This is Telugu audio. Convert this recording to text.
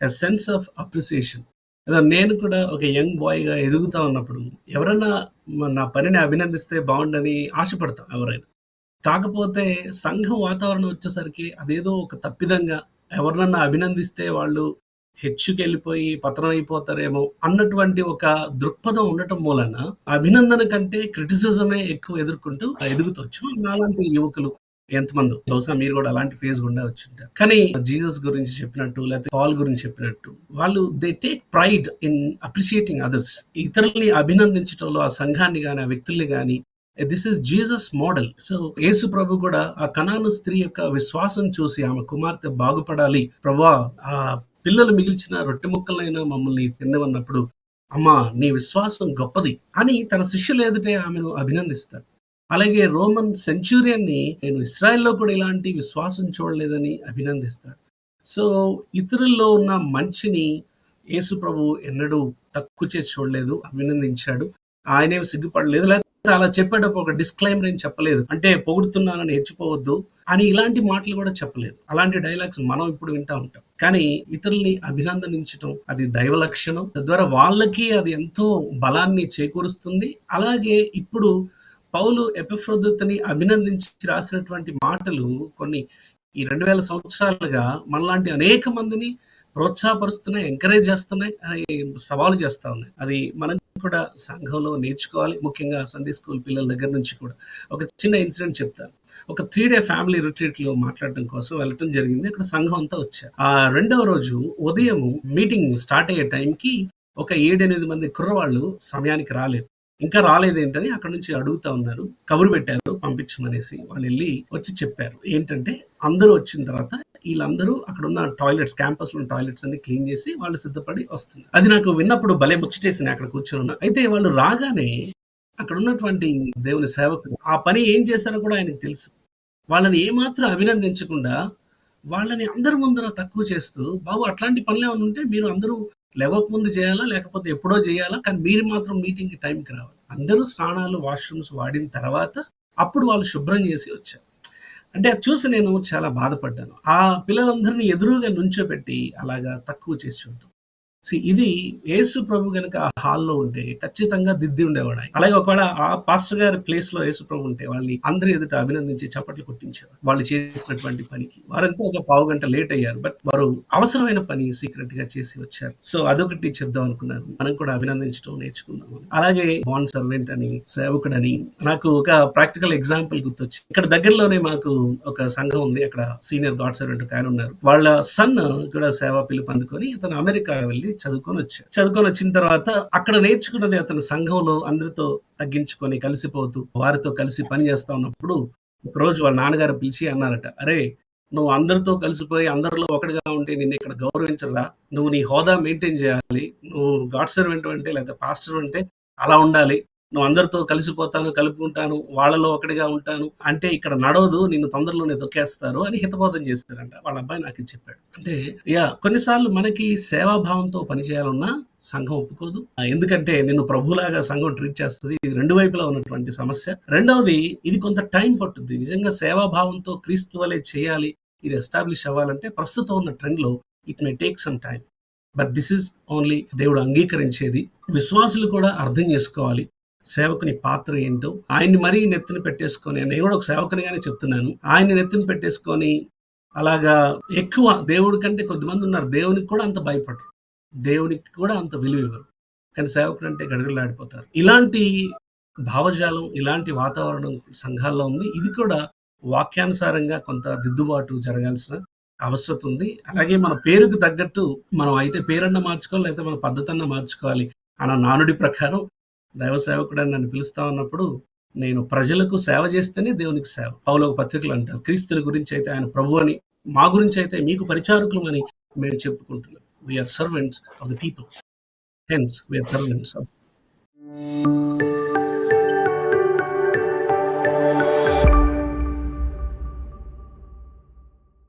A sense of appreciation. లేదా నేను కూడా ఒక యంగ్ బాయ్‌గా ఎదుగుతా ఉన్నప్పుడు ఎవరైనా నా పనిని అభినందిస్తే బాగుండని ఆశపడతాం ఎవరైనా. కాకపోతే సంఘం వాతావరణం వచ్చేసరికి అదేదో ఒక తప్పిదంగా ఎవరినన్నా అభినందిస్తే వాళ్ళు హెచ్చుకెళ్ళిపోయి పతనం అయిపోతారేమో అన్నటువంటి ఒక దృక్పథం ఉండటం మూలన అభినందన కంటే క్రిటిసిజమే ఎక్కువ ఎదుర్కొంటూ ఎదుగుతొచ్చు. నాలాంటి యువకులు ఎంతమంది బహుశా మీరు కూడా అలాంటి ఫేజ్ గుండా వచ్చింటారు కానీ జీసస్ గురించి చెప్పినట్టు లేకపోతే పాల్ గురించి చెప్పినట్టు వాళ్ళు they take pride in appreciating others. ఇతరులని అభినందించటంలో ఆ సంఘాన్ని కానీ ఆ వ్యక్తుల్ని కానీ this is Jesus model. So యేసు ప్రభు కూడా ఆ కణాను స్త్రీ యొక్క విశ్వాసం చూసి ఆమె కుమార్తె బాగుపడాలి. ప్రభా ఆ పిల్లలు మిగిల్చిన రొట్టె ముక్కలైనా మమ్మల్ని తిన్నవన్నప్పుడు అమ్మా నీ విశ్వాసం గొప్పది అని తన శిష్యులు ఎదుటే ఆమెను అభినందిస్తారు అలాగే రోమన్ సెంచూరియన్‌ని నేను ఇస్రాయెల్‌లో కూడా ఇలాంటి విశ్వాసం చూడలేదని అభినందిస్తాడు. సో ఇతరుల్లో ఉన్న మంచిని యేసు ప్రభు ఎన్నడూ తక్కువ చేసి చూడలేదు. అభినందించాడు. ఆయనేమి సిగ్గుపడలేదు. లేకపోతే అలా చెప్పేటప్పుడు ఒక డిస్క్లైమర్ ఏం చెప్పలేదు. అంటే పొగుడుతున్నానని హెచ్చిపోవద్దు అని ఇలాంటి మాటలు కూడా చెప్పలేదు. అలాంటి డైలాగ్స్ మనం ఇప్పుడు వింటా ఉంటాం. కానీ ఇతరుల్ని అభినందనించడం అది దైవ లక్షణం. తద్వారా వాళ్ళకి అది ఎంతో బలాన్ని చేకూరుస్తుంది. అలాగే ఇప్పుడు పౌలు ఎపిఫ్రొద్దుతని అభినందించి రాసినటువంటి మాటలు కొన్ని ఈ 2000 సంవత్సరాలుగా మనలాంటి అనేక మందిని ప్రోత్సాహపరుస్తున్నాయి, ఎంకరేజ్ చేస్తున్నాయి, సవాలు చేస్తా ఉన్నాయి. అది మనం కూడా సంఘంలో నేర్చుకోవాలి. ముఖ్యంగా సండే స్కూల్ పిల్లల దగ్గర నుంచి కూడా. ఒక చిన్న ఇన్సిడెంట్ చెప్తాను. ఒక త్రీ డే ఫ్యామిలీ రిట్రీట్‌లో మాట్లాడటం కోసం వెళ్ళటం జరిగింది. అక్కడ సంఘం అంతా వచ్చారు. ఆ రెండవ రోజు ఉదయం మీటింగ్ స్టార్ట్ అయ్యే టైంకి ఒక 7, 8 మంది కుర్రవాళ్ళు సమయానికి రాలేదు. ఇంకా రాలేదేంటని అక్కడ నుంచి అడుగుతా ఉన్నారు. కబురు పెట్టారు పంపించమనేసి. వాళ్ళు వెళ్ళి వచ్చి చెప్పారు. ఏంటంటే అందరూ వచ్చిన తర్వాత ఈళ్ళందరూ అక్కడున్న టాయిలెట్స్ క్యాంపస్‌లో లో టాయిలెట్స్ అన్ని క్లీన్ చేసి వాళ్ళు సిద్ధపడి వస్తున్నారు. అది నాకు విన్నప్పుడు భలే ముచ్చటేసింది అక్కడ కూర్చొనున్నా. అయితే వాళ్ళు రాగానే అక్కడ ఉన్నటువంటి దేవుని సేవకుడు ఆ పని ఏం చేశారో కూడా ఆయనకు తెలుసు. వాళ్ళని ఏమాత్రం అభినందించకుండా వాళ్ళని అందరి ముందర తక్కువ చేస్తూ బాబు అట్లాంటి పనులేమన్నా ఉంటే మీరు అందరూ లెగవక ముందు చేయాలా? లేకపోతే ఎప్పుడో చేయాలా? కానీ మీరు మాత్రం మీటింగ్‌కి టైంకి రావాలి. అందరూ స్నానాలు, వాష్‌రూమ్స్ వాడిన తర్వాత అప్పుడు వాళ్ళు శుభ్రం చేసి వచ్చారు. అంటే అది చూసి నేను చాలా బాధపడ్డాను. ఆ పిల్లలందరినీ ఎదురుగా నుంచోబెట్టి అలాగా తక్కువ చేసి చూడటం. ఇది యేసు ప్రభు గనుక ఆ హాల్‌లో ఉంటే ఖచ్చితంగా దిద్ది ఉండేవాడు ఆయన. అలాగే ఒకవేళ ఆ పాస్టర్ గారి ప్లేస్‌లో యేసు ప్రభు ఉంటే వాళ్ళని అందరి ఎదుట అభినందించి చప్పట్లు కొట్టించారు వాళ్ళు చేసినటువంటి పనికి. వారంతా ఒక పావు గంట లేట్ అయ్యారు. బట్ వారు అవసరమైన పని సీక్రెట్గా చేసి వచ్చారు. సో అదొకటి చెప్దాం అనుకున్నాను. మనం కూడా అభినందించడం నేర్చుకుందాం. అలాగే బాండ్ సర్వెంట్ అని, సేవకుడని నాకు ఒక ప్రాక్టికల్ ఎగ్జాంపుల్ గుర్తొచ్చి ఇక్కడ దగ్గరలోనే మాకు ఒక సంఘం ఉంది. అక్కడ సీనియర్ గాడ్ సర్వెంట్ ఒక ఆయన ఉన్నారు. వాళ్ళ సన్ కూడా సేవా పిలుపు అందుకొని అతను అమెరికా వెళ్ళి చదువుకొని వచ్చాడు. చదువుకొని వచ్చిన తర్వాత అక్కడ నేర్చుకున్నది అతను సంఘంలో అందరితో తగ్గించుకొని కలిసిపోతూ వారితో కలిసి పని చేస్తా ఉన్నప్పుడు ఒకరోజు వాళ్ళ నాన్నగారు పిలిచి అన్నారట. "అరే! నువ్వు అందరితో కలిసిపోయి అందరిలో ఒకటిగా ఉంటే నిన్ను ఇక్కడ గౌరవించరా నువ్వు నీ హోదా మెయింటైన్ చేయాలి. నువ్వు గాడ్ సర్వెంట్ అంటే లేదా పాస్టర్ అంటే అలా ఉండాలి. నువ్వు అందరితో కలిసిపోతాను, కలుపుకుంటాను, వాళ్ళలో ఒకటిగా ఉంటాను. అంటే ఇక్కడ నడవదు. నిన్ను తొందరలోనే తొక్కేస్తారు" అని హితబోధం చేశారంట. వాళ్ళ అబ్బాయి నాకు చెప్పాడు. అంటే యా కొన్నిసార్లు మనకి సేవాభావంతో పనిచేయాలన్నా సంఘం ఒప్పుకోదు. ఎందుకంటే నిన్ను ప్రభులాగా సంఘం ట్రీట్ చేస్తుంది ఇది రెండు వైపులా ఉన్నటువంటి సమస్య. రెండవది ఇది కొంత టైం పట్టుద్ది. నిజంగా సేవాభావంతో క్రీస్తు వలె చేయాలి. ఇది ఎస్టాబ్లిష్ అవ్వాలంటే ప్రస్తుతం ఉన్న ట్రెండ్‌లో it may take some time but this is only దేవుడు అంగీకరించేది. విశ్వాసులు కూడా అర్థం చేసుకోవాలి. సేవకుని పాత్ర ఏంటో ఆయన్ని మరీ నెత్తిని పెట్టేసుకొని నేను కూడా ఒక సేవకునిగానే చెప్తున్నాను. ఆయన్ని నెత్తిని పెట్టేసుకొని అలాగా ఎక్కువ దేవుడి కంటే కొద్దిమంది ఉన్నారు. దేవునికి కూడా అంత భయపడరు. దేవునికి కూడా అంత విలువ ఇవ్వరు. కానీ సేవకుడంటే గడగడలాడిపోతారు. ఇలాంటి భావజాలం, ఇలాంటి వాతావరణం సంఘాల్లో ఉంది. ఇది కూడా వాక్యానుసారంగా కొంత దిద్దుబాటు జరగాల్సిన అవసరం ఉంది. అలాగే మన పేరుకు తగ్గట్టు మనం అయితే పేరన్న మార్చుకోవాలి. లేకపోతే మన పద్ధతన్న మార్చుకోవాలి అన్న నానుడి ప్రకారం దైవ సేవకుడని నన్ను పిలుస్తా ఉన్నప్పుడు నేను ప్రజలకు సేవ చేస్తేనే దేవునికి సేవ. పౌలు పత్రికలు అంటారు. క్రీస్తుని గురించి అయితే ఆయన ప్రభువు అని, మా గురించి అయితే మీకు పరిచారకులు అని మేము చెప్పుకుంటున్నాం. We are servants of the people. Hence we are servants of